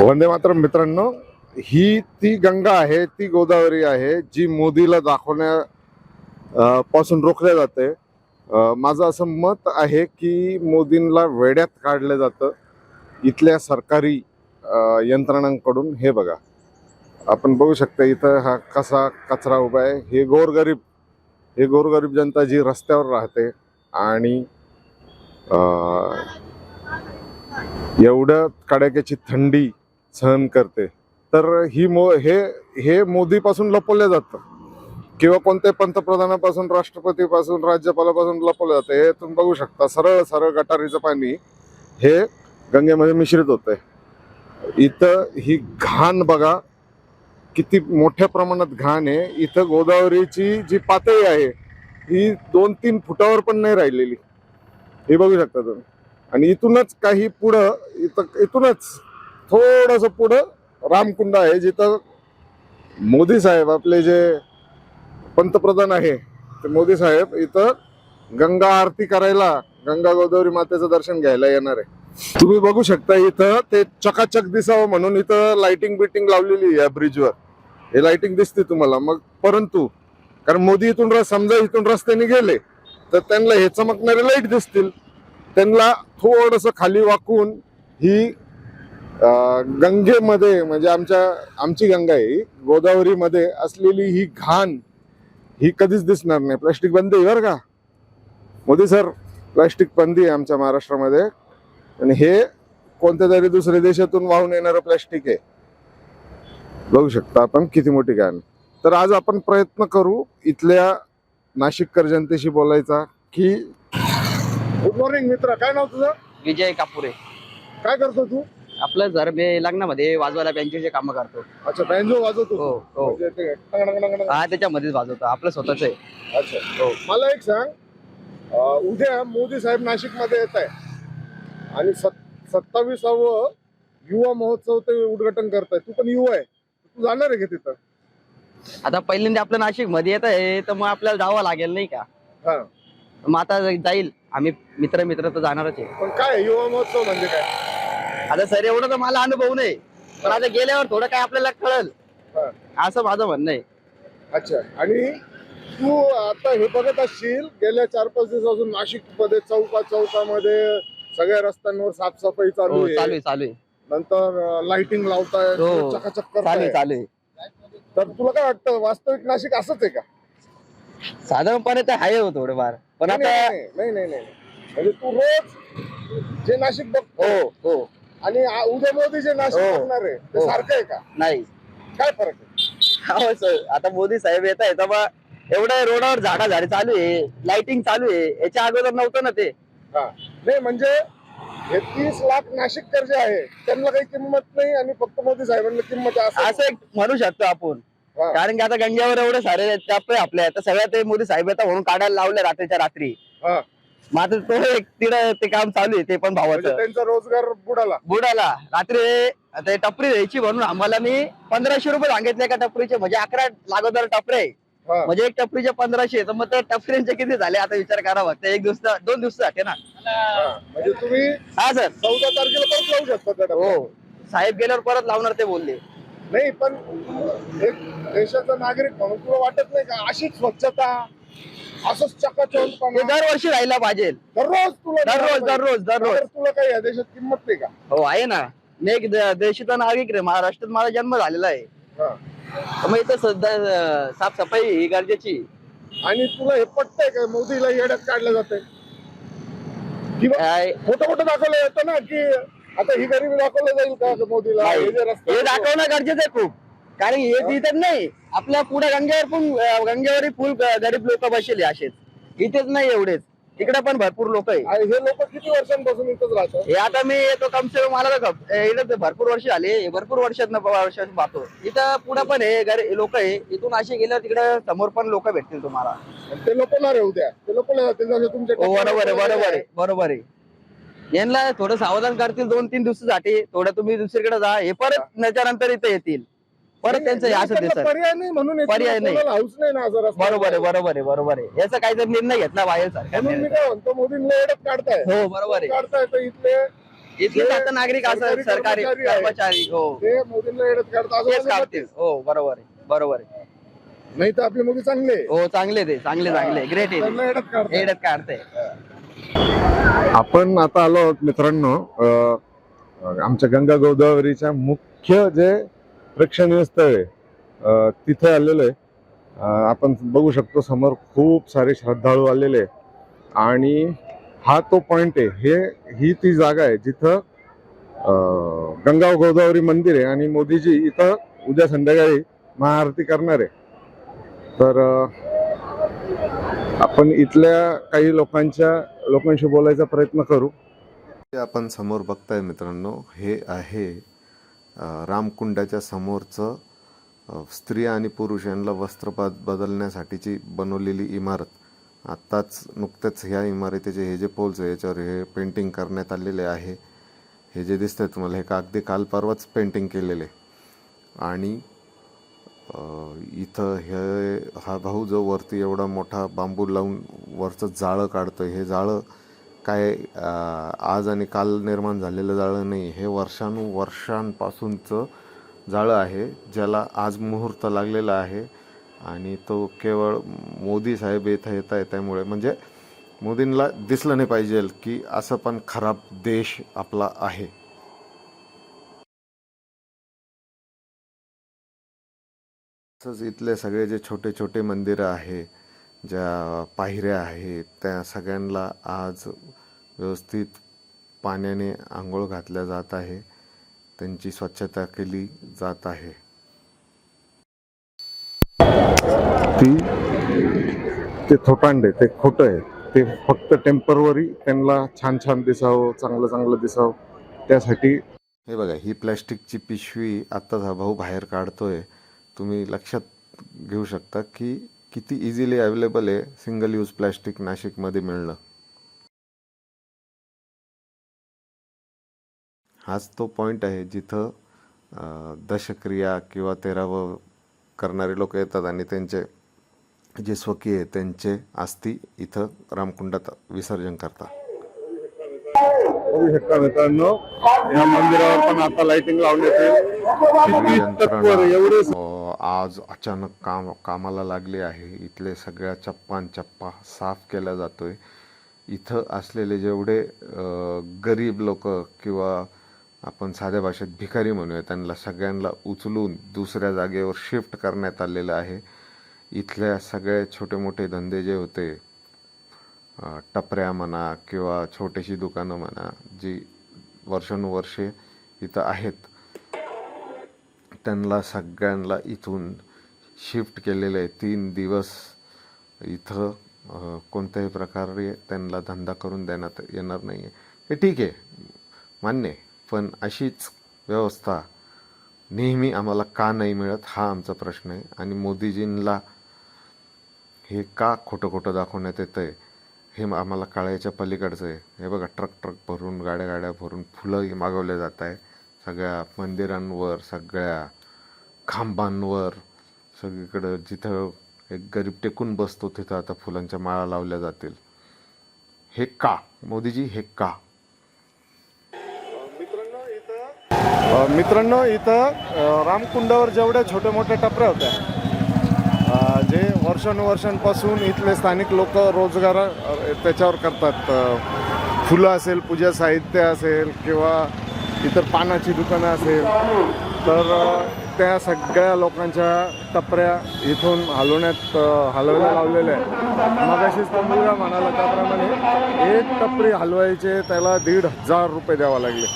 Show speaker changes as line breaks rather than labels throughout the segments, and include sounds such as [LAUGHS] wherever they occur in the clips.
वंदे मातरम मित्रांनो ही ती गंगा आहे ती गोदावरी आहे जी मोदीला दाखवण्या पासून रोखल्या जाते. माझं असं मत आहे की मोदींना वेड्यात काढलं जातं इथल्या सरकारी यंत्रणांकडून. हे बघा आपण बघू शकता इथं हा कसा कचरा उभा आहे. हे गोरगरीब हे गोरगरीब जनता जी रस्त्यावर राहते आणि एवढं कडाक्याची थंडी सहन करते. तर ही मो हे हे मोदीपासून लपवलं जातं. किंवा कोणत्याही पंतप्रधानापासून राष्ट्रपतीपासून राज्यपालापासून लपवलं जातं. हे तुम्ही बघू शकता. सरळ सरळ गटारीचं पाणी हे गंगेमध्ये मिश्रित होतंय. इथं ही घाण बघा. किती मोठ्या प्रमाणात घाण आहे. इथं गोदावरीची जी पातळी आहे ही दोन तीन फुटावर पण नाही राहिलेली. हे बघू शकता तुम्ही. आणि इथूनच काही पुढं इथं इथूनच थोडस पुढं रामकुंड आहे जिथं मोदी साहेब आपले जे पंतप्रधान आहे ते मोदी साहेब इथं गंगा आरती करायला गंगा गोदावरी मातेचं दर्शन घ्यायला येणार आहे. तुम्ही बघू शकता इथं ते चकाचक दिसावं म्हणून इथं लाइटिंग बिटिंग लावलेली आहे या ब्रिजवर हे लाइटिंग दिसते तुम्हाला. मग परंतु कारण मोदी इथून रस- समजा इथून रस्त्याने गेले तर त्यांना हे चमकणारे लाइट दिसतील. त्यांना थोडस खाली वाकून ही गंगेमध्ये म्हणजे आमच्या आमची गंगा आहे गोदावरीमध्ये असलेली ही घाण ही कधीच दिसणार नाही. प्लास्टिक बंदी बरं का? मोदी सर प्लास्टिक बंदी आहे आमच्या महाराष्ट्रामध्ये. आणि हे कोणत्या तरी दुसऱ्या देशातून वाहून येणारं प्लास्टिक आहे. बघू शकता आपण किती मोठी घाण तर आज आपण प्रयत्न करू इथल्या नाशिककर जनतेशी बोलायचा की गुड मॉर्निंग मित्र. काय नाव तुझं?
विजय कापुरे.
काय करतो तू?
आपलं जर मी लग्नामध्ये वाजवायला बँकेचे काम करतो.
अच्छा बँजो वाजवतो
हो? हो.
म्हणजे ते टंग टंग टंग टंग.
हा त्याच्यामध्येच वाजवतो. आपलं स्वतःच आहे.
अच्छा.
हो.
मला एक सांग. अं, उद्या मोदी साहेब नाशिकमध्ये येत आहे. आणि सत- सत्तावीसावं युवा महोत्सव ते उद्घाटन करताय. तू पण युवा आहे. तू जाणार आहे का तिथं?
आता पहिल्यांदा आपलं नाशिकमध्ये येत आहे तर मग आपल्याला जावं लागेल नाही का?
हा.
मग आता जाईल. आम्ही मित्र मित्र तर जाणारच आहे.
पण काय आहे युवा महोत्सव म्हणजे काय?
आता सर एवढं तर मला अनुभव नाही. पण आता गेल्यावर थोडं काय आपल्याला कळल.
हा.
असं माझं म्हणणं आहे.
अच्छा. आणि तू आता हे बघत असशील गेल्या चार पाच दिवसापासून नाशिकमध्ये चौका चौकामध्ये सगळ्या रस्त्यांवर साफसफाई चालू
हो चालू
आहे.
आहे चालू आहे.
नंतर लाइटिंग लावताय
हो.
चकाचक
चालू आहे
करताय.
चालू आहे.
तर तुला काय वाटतं वास्तविक नाशिक असंच आहे का?
साधारणपणे तर आहे हो थोडंफार. पण
नाही,
आता
नाही नाही नाही नाही म्हणजे तू रोज जे नाशिक बघतो
हो हो.
आणि आ- उद्या मोदी जे नाशिक
हो.
बघणार आहे ते
हो.
सारखं आहे का
नाही
काय फरक आहे
हो सर आता मोदी साहेब येत आहे तेव्हा एवढं रोडावर झाडा झाडे चालू आहे लाइटिंग चालू आहे याच्या अगोदर नव्हतं ना ते
हा नाही म्हणजे हे तीस लाख नाशिककर जे आहे त्यांना काही किंमत नाही आणि फक्त मोदी साहेबांना किंमत आहे असं
असं एक म्हणू शकतो आपण
हा.
कारण की आता गंग्यावर एवढे सारे टप्पे आपले आता सगळ्या ते मोदी साहेब येतात म्हणून काढायला लावले रात्रीच्या रात्री
हा.
मात्र तो एक तिथं ते काम चालू आहे ते पण
म्हणजे
भावाचं
त्यांचा रोजगार बुडाला.
बुडाला. रात्री आता हे टपरी द्यायची म्हणून आम्हाला मी पंधराशे रुपये सांगितले का टपरीचे. म्हणजे अकरा लागोदर टपरे. आहे.
हा.
म्हणजे एक टपरीचे पंधराशे तर मग त्या टपरींचे किती झाले आता विचार करा फक्त एक दिवस दोन दिवसासाठी ना.
हा. म्हणजे तुम्ही
हा सर.
चौदा तारखेला परत लावू शकता त्या डब्यात.
हो. साहेब गेल्यावर परत लावणार ते बोलले.
नाही पण एक देशाचा नागरिक म्हणून तुला वाटत नाही का? अशीच स्वच्छता असंच चकाचौंधपणा
दरवर्षी राहायला पाहिजे.
दररोज तुला
दररोज दररोज दररोज.
तुला काही या देशात किंमत नाही का?
हो आहे ना. मी एक द- देशीचा नागरिक रे महाराष्ट्रात माझा जन्म झालेला आहे.
हा.
तर मग इथं सध्या अं, साफसफाई ही गरजेची.
आणि तुला हे पटतंय का? मोदीला येड्यात काढलं जातंय. किंवा
काय?
मोठं मोठं दाखवलं येतं ना की आता ही गरिबी दाखवलं जाईल का मोदीला?
नाही.
हे जे रस्ते
हे दाखवणं गरजेचं आहे खूप. कारण हे तिथं नाही आपल्या पुढे गंगेवर पण गंगेवरही फुल गरीब लोक बसले असेच. इथेच नाही एवढेच. इकडे पण भरपूर लोक आहे.
आणि हे लोक किती वर्षांपासून इथंच राहतात?
हे आता मी येतो कम से कम मला तर इथं भरपूर वर्ष हे भरपूर वर्षात वर्षात पाहतो. इथं पुढे पण आहे लोक आहे. इथून असे गेल्यावर तिकडे समोर पण लोक भेटतील तुम्हाला.
ते लोक ना रे उद्या ते लोक तुमचे
हो बरोबर आहे बरोबर आहे. बरोबर आहे. यांना थोडं सावधान करतील दोन तीन दिवसासाठी. थोडं तुम्ही दुसरीकडे जा. हे परत त्याच्यानंतर इथे येतील. परत त्यांचं हे असं
त्यांना
दिसत
पर्याय नाही म्हणून.
पर्याय नाही.
कोणाला हाऊस नाही ना रस्ता
बरोबर आहे बरोबर आहे बरोबर आहे याचा काहीतरी निर्णय घेतला बाहेर
म्हणून मी
सरकारने
काय म्हणतो मोदींना काढताय
हो बरोबर आहे
काढताय तर इथले
इथलेच आता नागरिक असं
सरकारी
सरकारी
कर्मचारी आहे.
कर्मचारी हो
ते मोदींना काढतात असं
तेच हो बरोबर आहे बरोबर आहे.
नाही तर आपले मोदी चांगले आहे.
हो चांगले ते चांगले चांगले ग्रेट आहे
त्यांना
एडत काढते
आपण आता आलो आहोत मित्रांनो अ, आमच्या गंगा गोदावरीच्या मुख्य जे प्रेक्षणीय स्थळ आहे. तिथे आलेलं आहे. आपण बघू शकतो समोर खूप सारे श्रद्धाळू आलेले आणि हा तो पॉइंट आहे. हे ही ती जागा आहे जिथं गंगा गोदावरी मंदिर आहे आणि मोदीजी इथं उद्या संध्याकाळी महाआरती करणार आहे. तर आपण इथल्या काही लोकांच्या लोकांशी बोलायचा प्रयत्न करू.
जे आपण समोर बघताय मित्रांनो हे आहे रामकुंडाच्या समोरचं स्त्रिया आणि पुरुष यांना वस्त्र बद बदलण्यासाठीची बनवलेली इमारत. आत्ताच नुकतेच ह्या इमारतीचे हे जे पोल्स आहे याच्यावर हे पेंटिंग करण्यात आलेले आहे. हे जे दिसतंय तुम्हाला हे का अगदी काल परवाच पेंटिंग केलेले. आणि इथं हे हा भाऊ जो वरती एवढा मोठा बांबू लावून वरचं जाळं काढतो हे जाळं काय आज आणि काल निर्माण झालेलं जाळं नाही हे वर्षानुवर्षांपासूनचं जाळं आहे ज्याला आज मुहूर्त लागलेला आहे. आणि तो केवळ मोदी साहेब येथं येत आहे त्यामुळे म्हणजे मोदींना दिसलं नाही पाहिजे की असं पण खराब देश आपला आहे. तसंच इथले सगळे जे छोटे छोटे मंदिरं आहे ज्या पायऱ्या आहेत त्या सगळ्यांना आज व्यवस्थित पाण्याने आंघोळ घातल्या जात आहे. त्यांची स्वच्छता केली जात आहे.
ती ते थोटांडे ते खोटं आहे. ते फक्त टेम्परवरी त्यांना छान छान दिसावं चांगलं चांगलं दिसावं. त्यासाठी
हे बघा ही प्लॅस्टिकची पिशवी आत्ताच हा भाऊ बाहेर काढतोय. तुम्ही लक्षात घेऊ शकता की किती इझिली अवेलेबल आहे सिंगल यूज प्लॅस्टिक नाशिकमध्ये मिळणं. हाच तो पॉईंट आहे जिथं दशक्रिया किंवा तेरावं करणारे लोक येतात आणि त्यांचे जे स्वकीय आहे त्यांचे अस्थि इथं रामकुंडात विसर्जन करतात.
बघू शकता मित्रांनो या मंदिरावर पण आता लाइटिंग लावण्यात
अ, आज अचानक काम कामाला लागले आहे. इथले सगळ्या चप्पान चप्पा साफ केला जातोय. इथं असलेले जेवढे गरीब लोक किंवा आपण साध्या भाषेत भिकारी म्हणूया. त्यांना सगळ्यांना उचलून दुसऱ्या जागेवर शिफ्ट करण्यात आलेलं आहे. इथल्या सगळे छोटे मोठे धंदे जे होते टपऱ्या म्हणा किंवा छोटीशी दुकानं म्हणा जी वर्षानुवर्षे इथं आहेत त्यांना सगळ्यांना इथून शिफ्ट केलेलं आहे. तीन दिवस इथं कोणत्याही प्रकारे त्यांना धंदा करून देण्यात येणार नाही आहे हे ठीक आहे. मान्य आहे. पण अशीच व्यवस्था नेहमी आम्हाला का नाही मिळत हा आमचा प्रश्न आहे. आणि मोदीजींना हे का खोटं खोटं दाखवण्यात येतं आहे हे आम्हाला कळायच्या पलीकडचं आहे. हे बघा ट्रक ट्रक भरून गाड्या गाड्या भरून फुलं मागवले जात आहे सगळ्या मंदिरांवर सगळ्या खांबांवर सगळीकडं जिथं एक गरीब टेकून बसतो तिथं आता फुलांच्या माळा लावल्या जातील. हे का? मोदीजी हे का?
मित्रांनो इथं रामकुंडावर जेवढ्या छोट्या मोठ्या टपऱ्या होत्या जे वर्षानुवर्षांपासून इथले स्थानिक लोक रोजगार त्याच्यावर करतात फुलं असेल पूजा साहित्य असेल किंवा इतर पानाची दुकानं असेल तर त्या सगळ्या लोकांच्या टपऱ्या इथून हलवण्यात हलवल्या हलवायला लावलेल्या आहेत. मगाशीच तो मुलगा म्हणाला त्याप्रमाणे एक टपरी हलवायचे त्याला दीड हजार रुपये द्यावा लागले.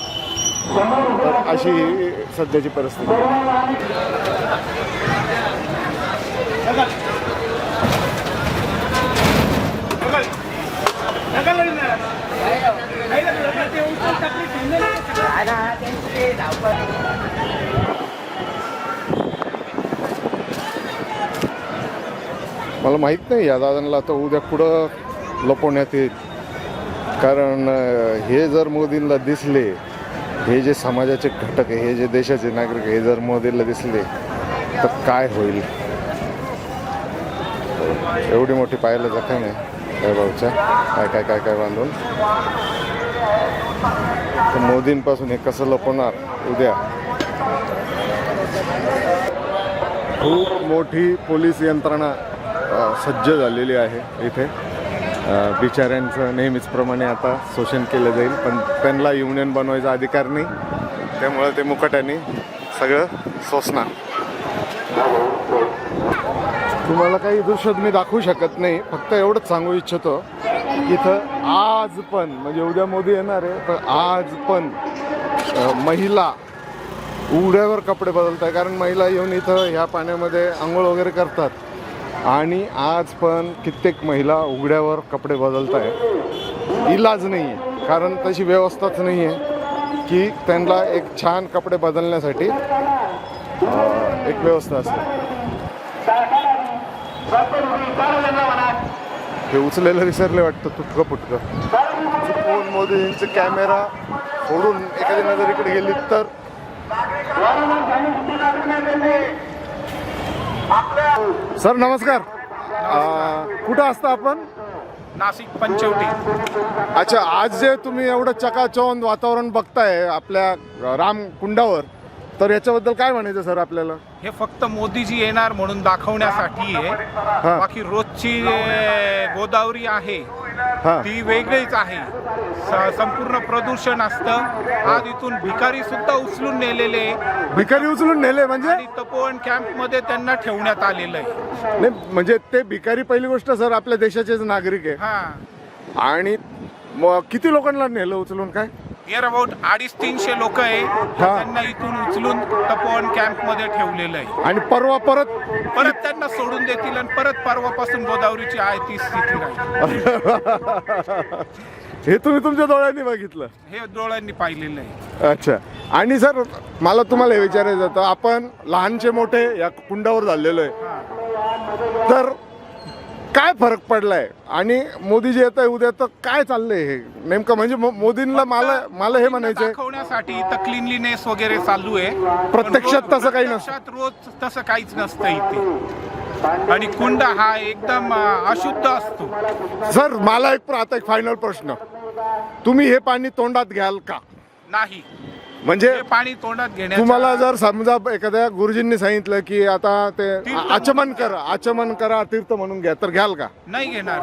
तर अशी ही सध्याची परिस्थिती. मला माहीत नाही या दादांना आता उद्या पुढं लपवण्यात येईल. कारण हे जर मोदींना दिसले हे जे समाजाचे घटक आहे हे जे देशाचे नागरिक हे जर मोदीला दिसले तर काय होईल? एवढी मोठी पाहायला जखम आहे काय भाऊच्या. काय काय काय काय बांधून? तर मोदींपासून हे कसं लपवणार? उद्या. खूप मोठी पोलीस यंत्रणा सज्ज झालेली आहे इथे. बिचाऱ्यांचं नेहमीचप्रमाणे आता शोषण केलं जाईल पण त्यांना युनियन बनवायचा अधिकार नाही. त्यामुळं ते मुकाट्याने सगळं सोसणार. तुम्हाला काही दृश्य मी दाखवू शकत नाही फक्त एवढंच सांगू इच्छितो की इथं आज पण म्हणजे उद्या मोदी येणार आहे पण आज पण महिला उघड्यावर कपडे बदलत आहे कारण महिला येऊन इथं ह्या पाण्यामध्ये आंघोळ वगैरे करतात. आणि आज पण कित्येक महिला उघड्यावर कपडे बदलत आहे इलाज नाही आहे कारण तशी व्यवस्थाच नाही आहे की त्यांना एक छान कपडे बदलण्यासाठी एक व्यवस्था असते हे उचलेलं विसरले वाटतं तुटकं पुटकं मोदी मोदींचे कॅमेरा फोडून एखादी नजर इकडे गेली तर? सर नमस्कार. अं, कुठं असता आपण?
नाशिक पंचवटी.
अच्छा आज जे तुम्ही एवढं चकाचौंध वातावरण बघताय आपल्या राम कुंडावर तर याच्याबद्दल काय म्हणायचं सर आपल्याला?
हे फक्त मोदीजी येणार म्हणून दाखवण्यासाठी आहे. बाकी रोजची अं, गोदावरी आहे. ती वेगळीच आहे. संपूर्ण प्रदूषण असतं. आज इथून भिकारी सुद्धा उचलून नेलेले.
भिकारी उचलून नेले म्हणजे?
आणि तपोवन कॅम्पमध्ये त्यांना ठेवण्यात आलेलं आहे.
नाही म्हणजे ते भिकारी पहिली गोष्ट सर आपल्या देशाचेच नागरिक आहे.
हा.
आणि मग किती लोकांना नेलं उचलून काय?
नियर अबाउट अडीच तीनशे लोक आहे. त्यांना इथून उचलून तपोवन कॅम्पमध्ये ठेवलेलं आहे.
आणि परवा परत?
परत त्यांना सोडून देतील आणि परत परवापासून गोदावरीची आहे ती स्थिती राहील. [LAUGHS]
हे तुम्ही तुमच्या डोळ्यांनी बघितलं.
हे डोळ्यांनी पाहिलेलं आहे.
अच्छा. आणि सर मला तुम्हाला हे विचारायचं होतं आपण लहानचे मोठे या कुंडावर झालेलो आहे. तर काय फरक पडलाय? आणि मोदीजी येत आहे उद्या तर काय चाललंय हे? नेमकं म्हणजे मो- मोदींना मला मला हे म्हणायचंय.
दाखवण्यासाठी इथं क्लिनलीनेस वगैरे चालू आहे.
प्रत्यक्षात
पण रोज-
तसं काही नसतं.
प्रत्यक्षात रोज तसं काहीच नसतं इथे. आणि कुंड हा एकदम अं, अशुद्ध असतो.
सर मला एक प्र- आता एक फायनल प्रश्न. तुम्ही हे पाणी तोंडात घ्याल का?
नाही.
म्हणजे
पाणी तोंडात घेण्याचा
तुम्हाला जर समजा एखाद्या गुरुजींनी सांगितलं की आता ते आचमन करा आचमन करा तीर्थ म्हणून घ्या तर घ्याल का?
नाही घेणार.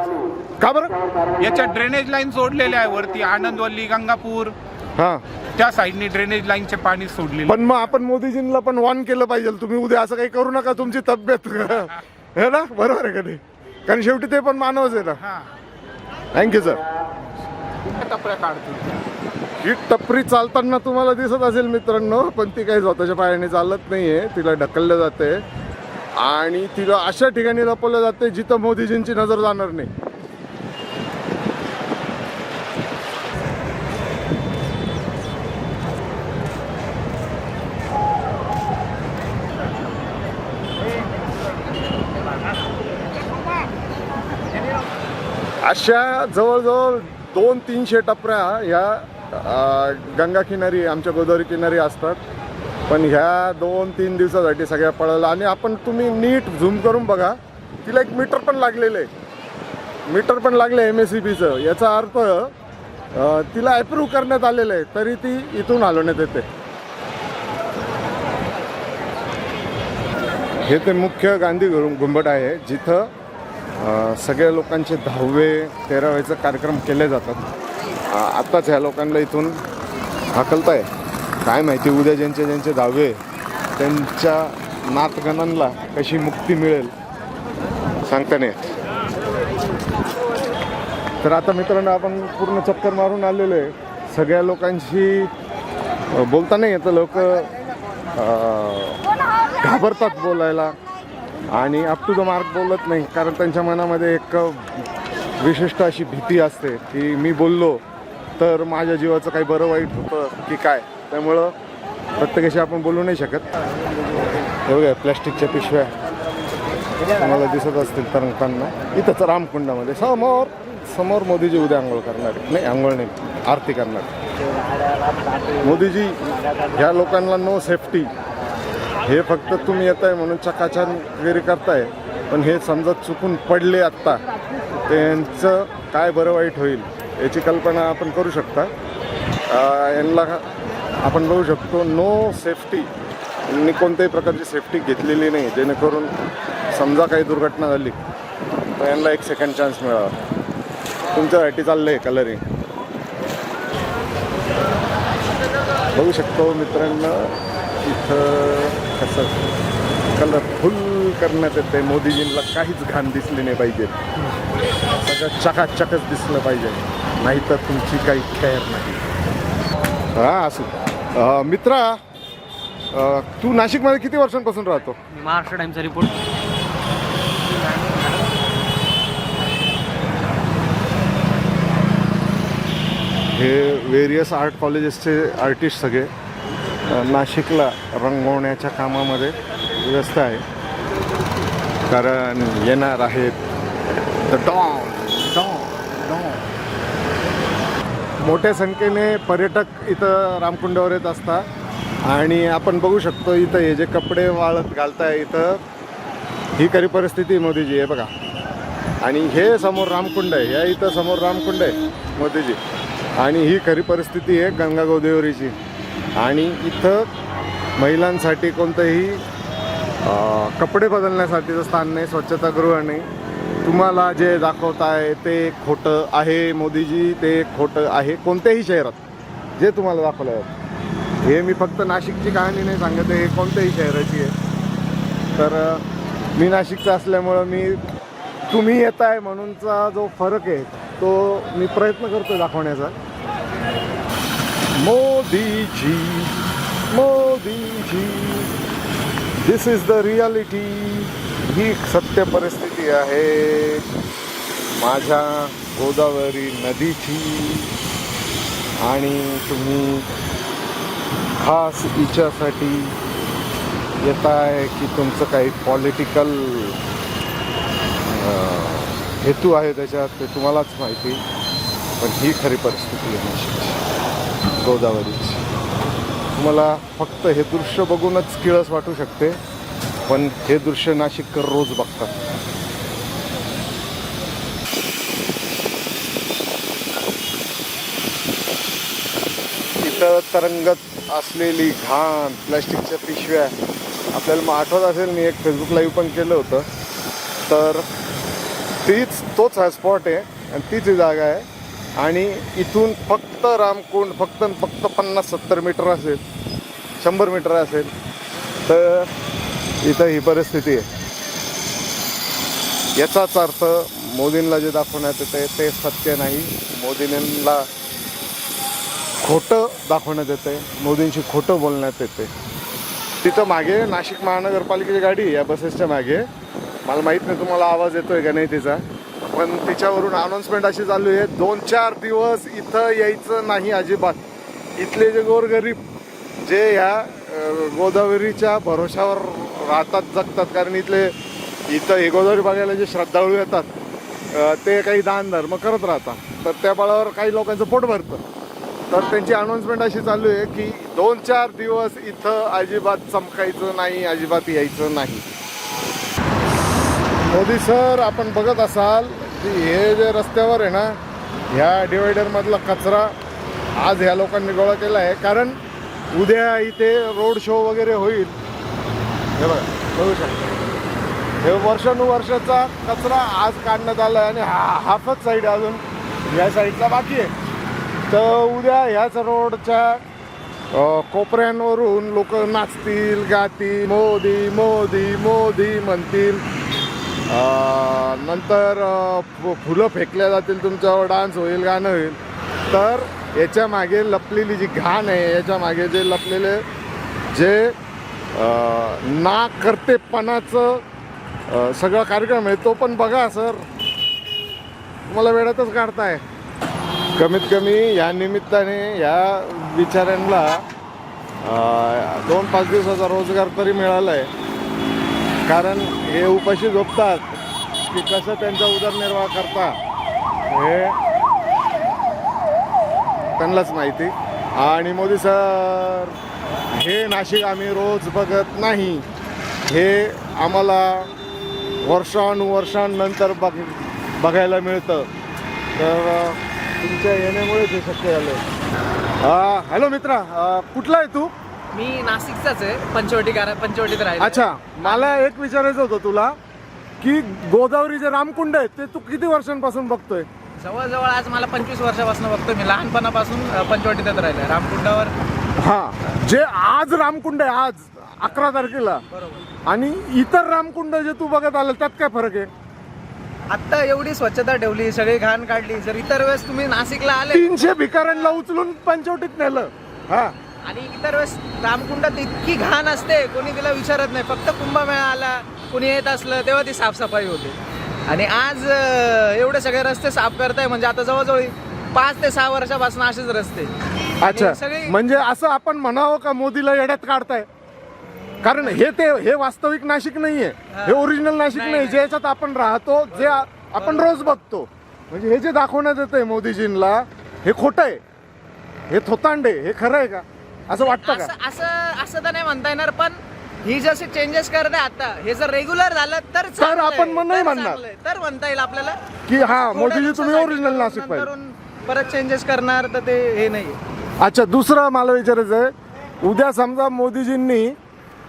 का बरं?
याच्या ड्रेनेज लाईन जोडलेल्या आहे वरती आनंदवल्ली गंगापूर.
हा.
त्या साईडने ड्रेनेज लाईनचे पाणी सोडलेले
पण मग आपण मोदीजींना पण वॉर्न केलं पाहिजे. तुम्ही उद्या असं काही करू नका तुमची तब्येत. [LAUGHS] हे ना? बरोबर आहे का ते कारण शेवटी ते पण मानवच आहे ना. थँक्यू सर
टपऱ्या काढतो
ही टपरी चालताना तुम्हाला दिसत असेल मित्रांनो पण ती काही स्वतःच्या पायाने चालत नाहीये. तिला ढकललं जाते. आणि तिला अशा ठिकाणी लपवलं जाते जिथं मोदीजींची नजर जाणार नाही. अशा जवळजवळ दोन तीनशे टपऱ्या ह्या गंगा किनारी आमच्या गोदावरी किनारी असतात. पण ह्या दोन तीन दिवसासाठी सगळ्या पळाला आणि आपण तुम्ही नीट झूम करून बघा तिला एक मीटर पण लागलेलं. आहे मीटर पण लागलं एम एस सी बीचं याचा अर्थ तिला अप्रूव्ह करण्यात आलेलं आहे तरी ती इथून हलवण्यात येते. हे ते मुख्य गांधी घुंबट आहे जिथं सगळ्या लोकांचे दहावे तेरावेचे कार्यक्रम केले जातात. आत्ताच ह्या लोकांना इथून हाकलताय. काय माहिती उद्या ज्यांचे ज्यांचे दहावे त्यांच्या नातगणांना कशी मुक्ती मिळेल सांगता नाही तर आता मित्रांनो आपण पूर्ण चक्कर मारून आलेलो आहे. सगळ्या लोकांशी बोलता नाही येतं लोक घाबरतात बोलायला. आणि अप टू द मार्क बोलत नाही कारण त्यांच्या मनामध्ये एक विशिष्ट अशी भीती असते की मी बोललो तर माझ्या जीवाचं काही बरं वाईट होतं की काय? त्यामुळं प्रत्येकाशी आपण बोलू नाही शकत. हे बघा प्लॅस्टिकच्या पिशव्या तुम्हाला दिसत असतील तरंगताना. इथंच रामकुंडामध्ये. समोर समोर मोदीजी उद्या आंघोळ करणार आहेत. नाही आंघोळ नाही आरती करणार मोदीजी ह्या लोकांना नो सेफ्टी हे फक्त तुम्ही येत आहे म्हणून चकाचकागिरी करताय. पण हे समजा चुकून पडले आत्ता त्यांचं काय बरं वाईट होईल? याची कल्पना आपण करू शकता. यांना आपण बघू शकतो नो सेफ्टी यांनी कोणत्याही प्रकारची सेफ्टी घेतलेली नाही. जेणेकरून समजा काही दुर्घटना झाली तर यांना एक सेकंड चान्स मिळावा. तुमच्यासाठी चाललं आहे कलरिंग बघू शकतो मित्रांनो इथं कसं कलरफुल करण्यात येते मोदीजींना काहीच घाण दिसली नाही पाहिजे. सगळं चकाचकच दिसलं पाहिजे. नाही तर तुमची काही खैर नाही. हा असू मित्रा अं, तू नाशिकमध्ये किती वर्षांपासून राहतो?
मी महाराष्ट्र टाइमचा रिपोर्ट
हे वेरियस आर्ट कॉलेजेसचे आर्टिस्ट सगळे अ, नाशिकला रंगवण्याच्या कामामध्ये व्यस्त आहे. कारण येणार आहेत द डॉन डॉन डॉन मोठ्या संख्येने पर्यटक इथं रामकुंडावर येत असतात. आणि आपण बघू शकतो इथं हे जे कपडे वाळत घालताय इथं ही खरी परिस्थिती मोदीजी आहे बघा. आणि हे समोर रामकुंड आहे या इथं समोर रामकुंड आहे मोदीजी. आणि ही खरी परिस्थिती आहे गंगा गोदेवरीची. आणि इथं महिलांसाठी कोणतंही कपडे बदलण्यासाठीचं स्थान नाही स्वच्छतागृह नाही. तुम्हाला जे दाखवत आहे ते खोटं आहे मोदीजी ते खोटं आहे. कोणत्याही शहरात जे तुम्हाला दाखवलं आहे. हे मी फक्त नाशिकची कहाणी नाही सांगत आहे हे कोणत्याही शहराची आहे. तर मी नाशिकचा असल्यामुळं मी तुम्ही येत आहे म्हणूनचा जो फरक आहे तो मी प्रयत्न करतो दाखवण्याचा. Modiji Modiji this is the reality ही सत्य परिस्थिती आहे माझ्या गोदावरी नदीची. आणि तुम्ही खास इच्छासाठी येत आहे की तुमचं काही पॉलिटिकल हेतू आहे त्याच्यात ते तुम्हालाच माहिती. पण ही खरी परिस्थिती आहे गोदावरीची. तुम्हाला फक्त हे दृश्य बघूनच किळस वाटू शकते पण हे दृश्य नाशिककर रोज बघतात. तरंगत असलेली घाण प्लॅस्टिकच्या पिशव्या आपल्याला मग आठवत असेल मी एक फेसबुक लाईव्ह पण केलं होतं. तर तीच तोच हा स्पॉट आहे आणि तीच जागा आहे. आणि इथून फक्त रामकुंड फक्त फक्त पन्नास सत्तर मीटर असेल शंभर मीटर असेल तर इथं ही परिस्थिती आहे. याचाच अर्थ मोदींना जे दाखवण्यात येते ते सत्य नाही. मोदींना खोटं दाखवण्यात येते मोदींशी खोटं बोलण्यात येते तिथं मागे नाशिक महानगरपालिकेची गाडी आहे या बसेसच्या मागे. मला माहीत नाही तुम्हाला आवाज येतोय का नाही तिचा पण तिच्यावरून अनाऊन्समेंट अशी चालू आहे दोन चार दिवस इथं यायचं नाही अजिबात. इथले जे गोरगरीब जे ह्या गोदावरीच्या भरोशावर राहतात जगतात कारण इथले इथं हे गोदावरी बघायला जे श्रद्धाळू येतात ते काही दान धर्म करत राहतात. तर त्या बळावर काही लोकांचं पोट भरतं. तर त्यांची अनाऊन्समेंट अशी चालू आहे की दोन चार दिवस इथं अजिबात चमकायचं नाही अजिबात यायचं नाही. मोदी सर आपण बघत असाल की हे जे रस्त्यावर आहे ना ह्या डिवायडरमधला कचरा आज ह्या लोकांनी गोळा केला आहे. कारण उद्या इथे रोड शो वगैरे होईल. हे बघा बघू शकता. हे वर्षानुवर्षाचा कचरा आज काढण्यात आला आहे आणि हा हाफच साईड अजून या साईडचा बाकी आहे. तर उद्या ह्याच रोडच्या कोपऱ्यांवरून लोक नाचतील गातील मोदी मोदी मोदी म्हणतील. नंतर फुलं फेकल्या जातील तुमच्यावर डान्स होईल गाणं होईल. तर याच्या मागे लपलेली जी घाण आहे याच्या मागे जे लपलेले जे ना करतेपणाचं सगळा कार्यक्रम आहे तो पण बघा सर. तुम्हाला वेळातच काढताय. कमीत कमी या निमित्ताने या बिचाऱ्यांना दोन पाच दिवसाचा रोजगार तरी मिळाला आहे कारण हे उपाशी झोपतात की कसं त्यांचा उदरनिर्वाह करता हे त्यांनाच माहिती. आणि मोदी सर हे नाशिक आम्ही रोज बघत नाही. हे आम्हाला वर्षानुवर्षांनंतर बघ बघायला मिळतं. तर तुमच्या येण्यामुळेच हे शक्य झालं हॅलो मित्रा कुठला आहे तू?
मी नाशिकचाच आहे. पंचवटी गारा पंचवटीत राहिलो.
अच्छा मला एक विचारायचं होतं तुला की गोदावरी जे रामकुंड आहेत ते तू किती वर्षांपासून बघतोय?
जवळजवळ आज मला पंचवीस वर्षापासून बघतो मी लहानपणापासून पंचवटीतच राहिलोय. रामकुंडावर
हा जे आज रामकुंड आहे आज अकरा तारखेला.
बरोबर.
आणि इतर रामकुंड जे तू बघत आलं त्यात काय फरक आहे?
आता एवढी स्वच्छता ठेवली सगळी घाण काढली जर इतर वेळेस तुम्ही नाशिकला आले
तीनशे भिकाऱ्यांना उचलून पंचवटीत नेलं. हा.
आणि इतर वेळेस रामकुंडात इतकी घाण असते कोणी तिला विचारत नाही. फक्त कुंभमेळा आला कोणी येत असलं तेव्हा ती साफसफाई होते. आणि आज अ, एवढे सगळे रस्ते साफ करताय म्हणजे आता जवळजवळ पाच ते सहा वर्षापासून असेच रस्ते.
अच्छा.
सगळी
म्हणजे असं आपण म्हणावं का मोदीला येड्यात काढताय? कारण हे ते हे वास्तविक नाशिक नाहीये. हे. ओरिजिनल नाशिक
नाही,
नाही. ज्याच्यात आपण राहतो जे आ- आपण रोज बघतो. म्हणजे हे जे दाखवण्यात येतंय मोदीजींना हे खोटं आहे. हे थोतांडे हे खरं आहे का? असं वाटतं का?
असं असं असं तर नाही म्हणता येणार पण ही जसे चेंजेस करते आता हे जर रेग्युलर झालं तर चांगलं आहे.
आपण मग नाही
तर
म्हणणार.
चांगलं आहे. तर म्हणता येईल आपल्याला.
की हा
थोड्या
मोदीजी तुम्ही
दिवसासाठी
ओरिजिनल नाशिक पाहिजे
नंतरून परत चेंजेस करणार तर ते हे नाही
अच्छा दुसरं मला विचारायचं आहे. उद्या समजा मोदीजींनी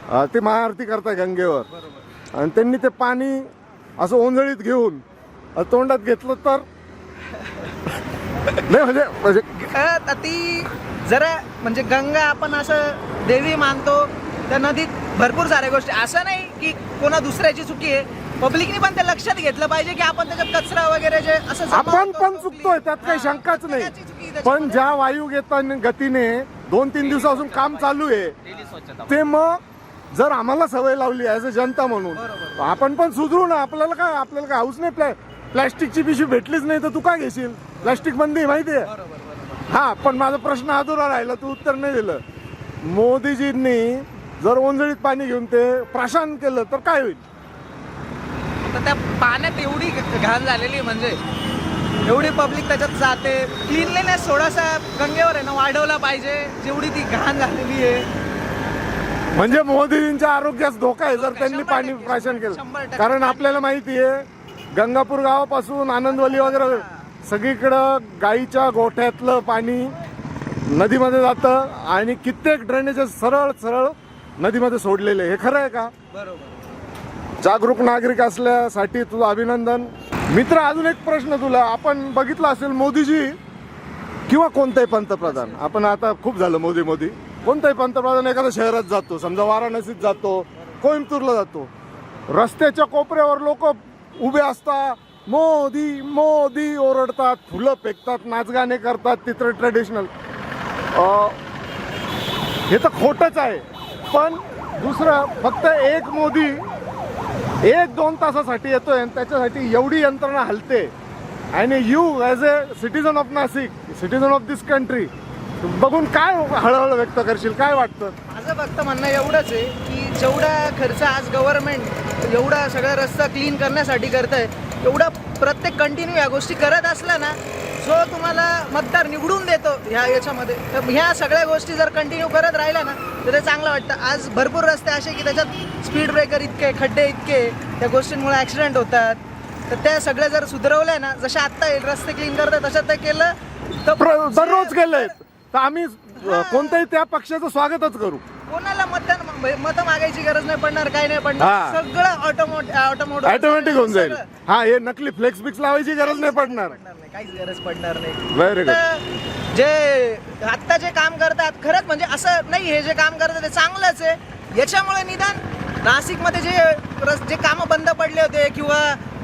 अं, ते महाआरती करताय गंगेवर आणि त्यांनी ते पाणी असं ओंजळीत घेऊन अं, तोंडात घेतलं तर [LAUGHS] नाही म्हणजे म्हणजे
अ, ती जरा म्हणजे गंगा आपण असं देवी मानतो त्या नदीत भरपूर साऱ्या गोष्टी असं नाही की कोणा दुसऱ्याची चुकी आहे पब्लिकनी पण ते लक्षात घेतलं पाहिजे की आपण त्याच्यात कचरा वगैरे जे असं जमा
आपण
होतो
पण
public.
चुकतोय त्यात काही
हा,
शंकाच नाही
प्रत्येकाची चुकी आहे
पण. ज्या वायू घेताना गतीने दोन तीन दिवसापासून काम चालू आहे ते मग जर आम्हाला सवय लावली ॲज अ जनता म्हणून. आपण पण सुधरू ना. आपल्याला काय आपल्याला काय हाऊस नाही प्लॅ प्लॅस्टिकची पिशवी भेटलीच नाही तर तू काय घेशील? प्लॅस्टिक बंदी माहिती आहे? हा पण माझा प्रश्न अधुरा राहिला तू उत्तर नाही दिलं. मोदीजींनी जर ओंजळीत पाणी घेऊन ते प्राशन केलं तर काय होईल?
तर त्या पाण्यात एवढी घाण झालेली आहे म्हणजे एवढी पब्लिक त्याच्यात जाते. क्लीनलीनेस थोडासा गंगेवर आहे ना वाढवला पाहिजे. जेवढी ती घाण झालेली आहे.
म्हणजे मोदीजींच्या आरोग्यास धोका आहे. जर त्यांनी पाणी प्राशन केलं. कारण आपल्याला माहिती आहे गंगापूर गावापासून आनंदवली वगैरे सगळीकडं गाईच्या गोठ्यातलं पाणी नदीमध्ये जातं आणि कित्येक ड्रेनेजेस सरळ सरळ नदीमध्ये सोडलेले हे खरं आहे का?
बरोबर.
जागरूक नागरिक असल्यासाठी तुझं अभिनंदन. मित्र अजून एक प्रश्न तुला. आपण बघितलं असेल मोदीजी किंवा कोणताही पंतप्रधान. आपण आता खूप झालं मोदी मोदी. कोणताही पंतप्रधान एखाद्या शहरात जातो समजा वाराणसीत जातो कोइंबतूरला जातो. रस्त्याच्या कोपऱ्यावर लोक उभे असतात मोदी मोदी ओरडतात फुलं फेकतात नाचगाणे करतात तिथं ट्रेडिशनल हे तर खोटंच आहे. पण दुसरं फक्त एक मोदी एक दोन तासासाठी येतोय आणि त्याच्यासाठी एवढी यंत्रणा हलते. आणि you as a citizen of Nashik citizen of this country बघून काय हळहळ व्यक्त करशील काय वाटतं?
माझं फक्त म्हणणं एवढंच आहे की जेवढा खर्च आज गव्हर्नमेंट एवढा सगळा रस्ता क्लीन करण्यासाठी करत आहे एवढा प्रत्येक कंटिन्यू या गोष्टी करत असला ना जो तुम्हाला मतदार निवडून देतो ह्या याच्यामध्ये तर ह्या सगळ्या गोष्टी जर कंटिन्यू करत राहिल्या ना तर ते चांगलं वाटतं. आज भरपूर रस्ते असे की त्याच्यात स्पीड ब्रेकर इतके खड्डे इतके त्या गोष्टींमुळे ॲक्सिडेंट होतात. तर त्या सगळ्या जर सुधारवल्या ना जसे आत्ता रस्ते क्लीन करतात तसं ते केलं तर
दररोज केलंय. तर आम्ही कोणत्याही त्या पक्षाचं स्वागतच करू.
कोणाला मतदान मत मागायची गरज नाही पडणार काय नाही
हा.
पडणार सगळं ऑटोमोट ऑटोमोट
ऑटोमॅटिक होऊन जाईल. हा हे नकली फ्लेक्स बिक्स लावायची गरज नाही पडणार.
काहीच गरज पडणार नाही. तर जे आत्ता जे काम करतात खरंच म्हणजे असं नाही हे जे काम करतात ते चांगलंच आहे. याच्यामुळे निदान नाशिकमध्ये जे रस जे कामं बंद पडले होते किंवा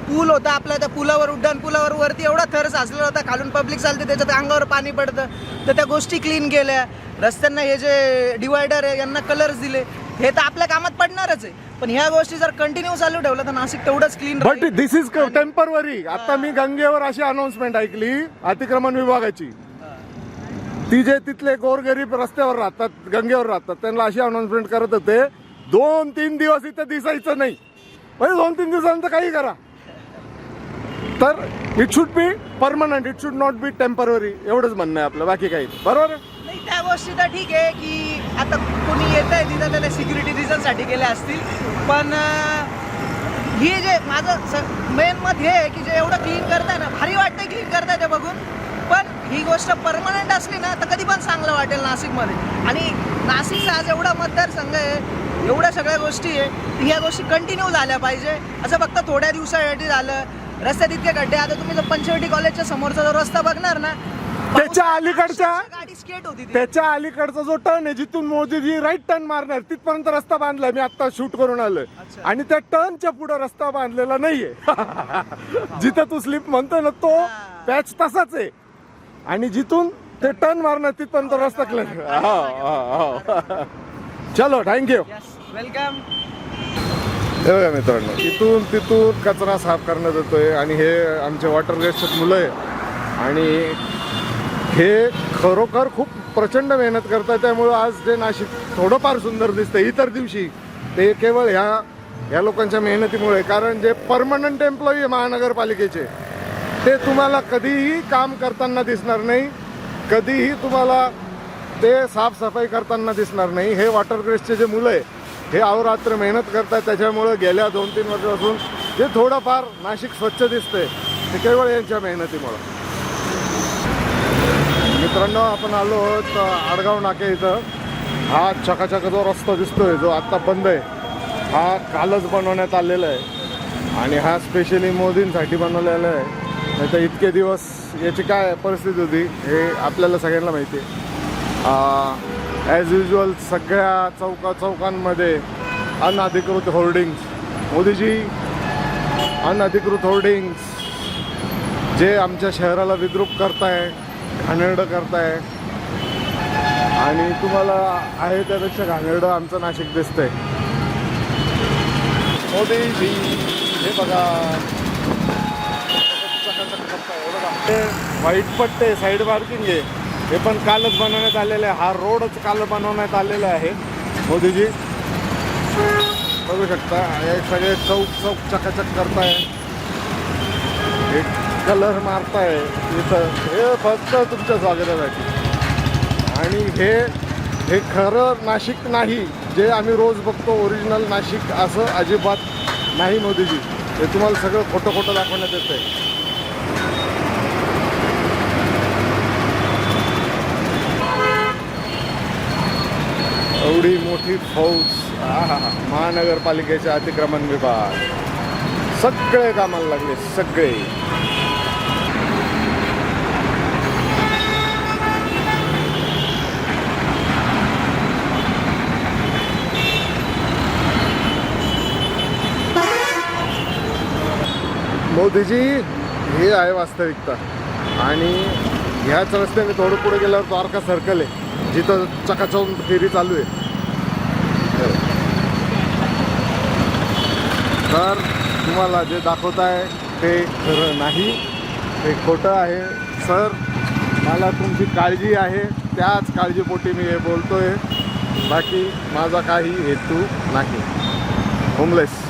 पूल होता आपल्या त्या पुलावर उड्डाण पुलावर वरती एवढा थर साचलेला होता खालून पब्लिक चालते त्याच्यात अंगावर पाणी पडतं. तर त्या गोष्टी क्लीन केल्या. रस्त्यांना हे जे डिवायडर आहे यांना कलर्स दिले. हे तर आपल्या कामात पडणारच आहे. पण ह्या गोष्टी जर कंटिन्यू चालू ठेवलं तर नाशिक तेवढंच clean
but this is temporary आता मी गंगेवर अशी अनाउन्समेंट ऐकली अतिक्रमण विभागाची. ती जे तिथले गोरगरीब रस्त्यावर राहतात गंगेवर राहतात त्यांना अशी अनाउन्समेंट करत होते दोन तीन दिवस इथे दिसायचं नाही. म्हणजे दोन तीन दिवसानंतर काही करा. तर it should be permanent it should not be temporary एवढंच म्हणणं आहे आपलं. बाकी काही बरोबर
नाही त्या गोष्टी तर ठीक आहे की आता कोणी येत आहे तिथं त्याला सिक्युरिटी रिझनसाठी गेले असतील. पण हे ही जे माझं मेन मत हे आहे की जे एवढं क्लीन करताय ना भारी वाटतं क्लीन करताय ते बघून. पण ही गोष्ट परमनंट असली ना तर कधी पण चांगलं वाटेल नाशिकमध्ये. आणि नाशिकला आज एवढा मतदारसंघ आहे एवढ्या सगळ्या गोष्टी आहे ह्या गोष्टी कंटिन्यू झाल्या पाहिजे. असं फक्त थोड्या दिवसासाठी झालं. रस्त्यात इतके गड्डे आता तुम्ही पंचवटी कॉलेजच्या समोरचा जो रस्ता बघणार ना
त्याच्या अलीकडच्या
गाडी स्केट होती ती.
त्याच्या अलीकडचा जो टर्न आहे जिथून मोदीजी राईट टर्न मारणार तिथपर्यंत रस्ता बांधलाय मी आता शूट करून आलोय. आणि त्या टर्नच्या पुढे रस्ता बांधलेला नाहीये. [LAUGHS] जिथं तू स्लिप म्हणतो ना तो पॅच तसाच आहे. आणि जिथून ते टर्न मारणार तिथपर्यंत रस्ता क्लिअर चलो थँक्यू
वेलकम
हे बघा मित्रांनो इथून तिथून कचरा साफ करण्यात येतोय आणि हे आमचे वॉटर वेस्टचे मुलं आहे आणि हे खरोखर खूप प्रचंड मेहनत करतात त्यामुळं आज जे नाशिक थोडंफार सुंदर दिसतं इतर दिवशी ते केवळ ह्या ह्या लोकांच्या मेहनतीमुळे कारण जे परमनंट एम्प्लॉई आहे महानगरपालिकेचे ते तुम्हाला कधीही काम करताना दिसणार नाही कधीही तुम्हाला ते साफसफाई करताना दिसणार नाही. हे वॉटर ग्रेसचे जे मुलं आहे हे अहोरात्र मेहनत करतात त्याच्यामुळं गेल्या दोन तीन वर्षापासून जे थोडंफार नाशिक स्वच्छ दिसतंय ते केवळ यांच्या मेहनतीमुळं. मित्रांनो आपण आलो आहोत आडगाव नाके इथं. हा चकाचक जो रस्ता दिसतोय जो आत्ता बंद आहे. हा कालच बनवण्यात आलेला आहे. आणि हा स्पेशली मोदींसाठी बनवलेला आहे. नाही तर इतके दिवस याची काय परिस्थिती होती हे आपल्याला सगळ्यांना माहिती आहे. ॲज युजल सगळ्या चौका चौकांमध्ये अनधिकृत होर्डिंग्स मोदीजी अनधिकृत होर्डिंग्स जे आमच्या शहराला विद्रूप करताय घाणेरडं करताय. आणि तुम्हाला आहे त्यापेक्षा घाणेरडं आमचं नाशिक दिसतंय. मोदीजी हे बघा. चकाचक करताय, हे बघा. हे व्हाईट पट्टे साईड पार्किंग आहे हे पण कालच बनवण्यात आलेलं आहे. हा रोडच काल बनवण्यात आलेला आहे. मोदीजी बघू शकता हे सगळे चौक चौक चकाचक करताय. हे कलर मारताय. इथं हे फक्त तुमच्या स्वागतासाठी. आणि हे हे खरं नाशिक नाही जे आम्ही रोज बघतो ओरिजिनल नाशिक असं अजिबात नाही मोदीजी. हे तुम्हाला सगळं खोटं खोटं दाखवण्यात येतं आहे एवढी मोठी फौज आहा, महानगरपालिकेचे अतिक्रमण विभाग. सगळे कामाला लागले सगळे. मोदीजी हे आहे वास्तविकता. आणि ह्याच रस्त्याने थोडं पुढे गेल्यावर द्वारका सर्कल आहे. जिथं चकाचौंद फेरी चालू आहे. तर तुम्हाला जे दाखवत आहे ते खरं नाही. ते खोटं आहे. सर मला तुमची काळजी आहे. त्याच काळजीपोटी मी हे बोलतो आहे बाकी माझा काही हेतू नाही. होमलेस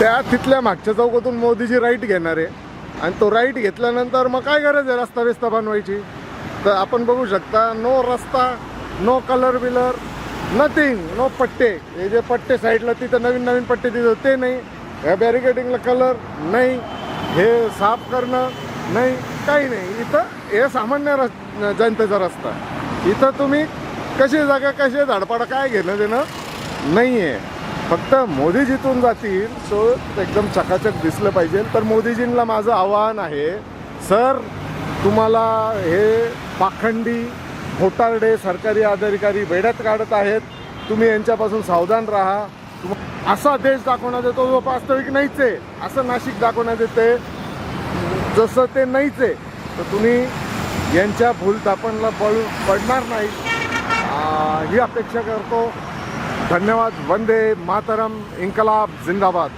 त्या तिथल्या मागच्या चौकातून मोदीजी राईट घेणार. आहे आणि तो राईट घेतल्यानंतर मग काय गरज आहे रस्ता बिस्ता बनवायची? तर आपण बघू शकता नो रस्ता नो कलर बिलर नथिंग नो पट्टे. हे जे पट्टे साईडला तिथं नवीन नवीन पट्टे तिथं ते नाही. ह्या बॅरिकेडिंगला कलर नाही. हे साफ करणं नाही. काही नाही. इथं हे सामान्य रस जनतेचा रस्ता. इथं तुम्ही कशी जागा कशी झाडपाड काय घेणं देणं नाही आहे फक्त मोदी जिथून जातील सो एकदम चकाचक दिसलं पाहिजे. तर मोदीजींना माझं आव्हान आहे सर तुम्हाला हे पाखंडी खोटारडे सरकारी अधिकारी वेड्यात काढत आहेत. तुम्ही यांच्यापासून सावधान राहा. असा देश दाखवण्यात येतो जो वास्तविक नाहीच. आहे असं नाशिक दाखवण्यात येते. जसं ते नाहीच आहे तर तुम्ही यांच्या भूलथापणला पड पडणार नाही. ही अपेक्षा करतो. धन्यवाद. वंदे मातरम. इन्कलाब. जिंदाबाद.